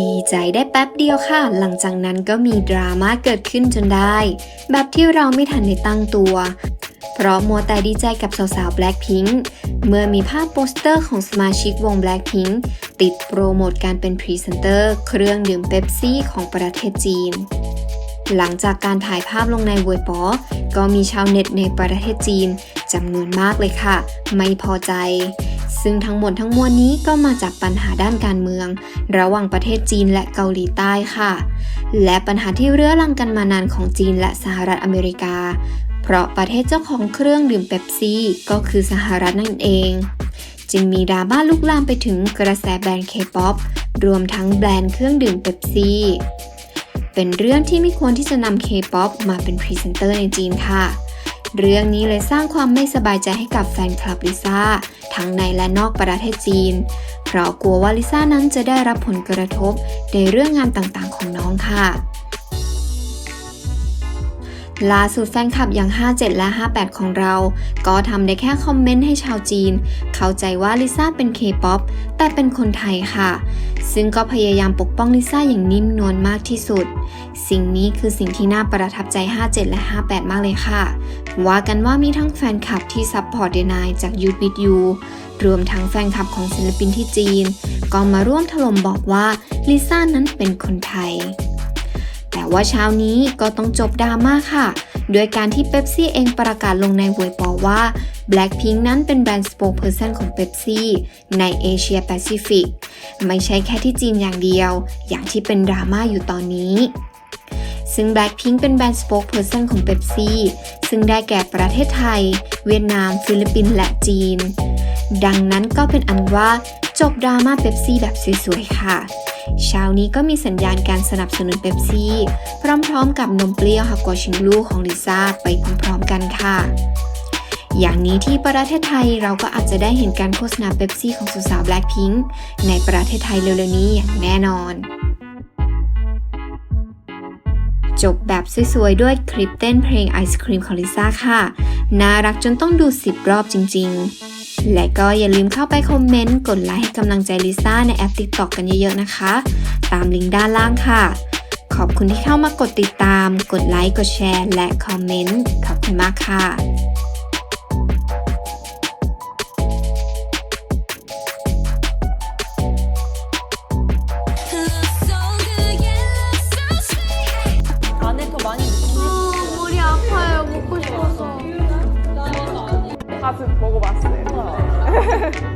ดีใจได้แป๊บเดียวค่ะ หลังจากนั้นก็มีดราม่าเกิดขึ้นจนได้ แบบที่เราไม่ทันได้ตั้งตัว เพราะมัวแต่ดีใจกับสาวๆ Blackpink เมื่อมีภาพโปสเตอร์ของสมาชิกวง Blackpink ติดโปรโมทการเป็นพรีเซนเตอร์เครื่องดื่มเบปซี่ของประเทศจีน หลังจากการถ่ายภาพลงในเว็บปอก็มีชาวเน็ตในประเทศจีนจำนวนมากเลยค่ะ ไม่พอใจ ซึ่งทั้งหมดทั้งมวลนี้ก็มาจากปัญหาด้านการเมือง ระหว่างประเทศจีนและเกาหลีใต้ค่ะ และปัญหาที่เรื้อรังกันมานานของจีนและสหรัฐอเมริกา เพราะประเทศเจ้าของเครื่องดื่มเป๊ปซี่ก็คือสหรัฐนั่นเอง จึงมีดราม่าลุกลามไปถึงกระแสแบรนด์เคป๊อปรวมทั้งแบรนด์เครื่องดื่มเป๊ปซี่เป็นเรื่องที่ไม่ควรที่จะนำ K-POP มาเป็นพรีเซนเตอร์ในจีนค่ะ เรื่องนี้เลยสร้างความไม่สบายใจให้กับแฟนคลับลิซ่าทั้งในและนอกประเทศจีน เพราะกลัวว่าลิซ่านั้นจะได้รับผลกระทบในเรื่องงานต่างๆของน้องค่ะ ล่าสุดแฟนคลับอย่าง 57 และ 58 ของเรา ก็ทำได้แค่คอมเมนต์ให้ชาวจีน เข้าใจว่าลิซ่าเป็น K-POP แต่เป็นคนไทยค่ะ ซึ่งก็พยายามปกป้องลิซ่าอย่างนิ่มนวลมากที่สุด สิ่งนี้คือสิ่งที่น่าประทับใจ 57 และ 58 มากเลยค่ะ ว่ากันว่ามีทั้งแฟนคลับที่ซัพพอร์ตเดนายจากยูทวิดยูรวมทั้งแฟนคลับของศิลปินที่จีน ก็มาร่วมถล่มบอกว่าลิซ่านั้นเป็นคนไทย แต่ว่าเช้านี้ก็ต้องจบดราม่าค่ะ โดยการที่เ e ปซี่เองประกาศลงในเว็บปอว่า Blackpink นั้นเป็นแบรนด์ spokesperson ของเ e ปซี่ในเอเชียแปซิฟิกไม่ใช่แค่ที่จีนอย่างเดียว อย่างที่เป็นดราม่าอยู่ตอนนี้ซึ่ง Blackpink เป็นแบรนด์ spokesperson ของเ e ปซี่ซึ่งได้แก่ประเทศไทย เวียดนาม ฟิลิปปินส์และจีน ดังนั้นก็เป็นอันว่าจบดราม่าเ e ปซี่แบบสวยๆ ค่ะ เช้านี้ก็มีสัญญาณการสนับสนุนเ e ปซี่ พร้อมๆกับนมเปรี้ยวฮักกวชิงลูของลิซ่าไปพร้อมๆกันค่ะ อย่างนี้ที่ประเทศไทยเราก็อาจจะได้เห็นการโฆษณาเ e ปซี่ของสาวๆ Blackpink ในประเทศไทยเร็วๆนี้อย่างแน่นอนจบแบบสวยๆ ด้วยคลิปเต้นเพลงไอศครีมของลิซ่าค่ะ น่ารักจนต้องดู 10 รอบจริง ๆ และก็อย่าลืมเข้าไปคอมเมนต์ กดไลค์ให้กำลังใจลิซ่าในแอป TikTok กันเยอะๆนะคะ ตามลิงก์ด้านล่างค่ะ ขอบคุณที่เข้ามากดติดตาม กดไลค์ กดแชร์ และคอมเมนต์ ขอบคุณมากค่ะ 맛은 먹어봤어요. 어.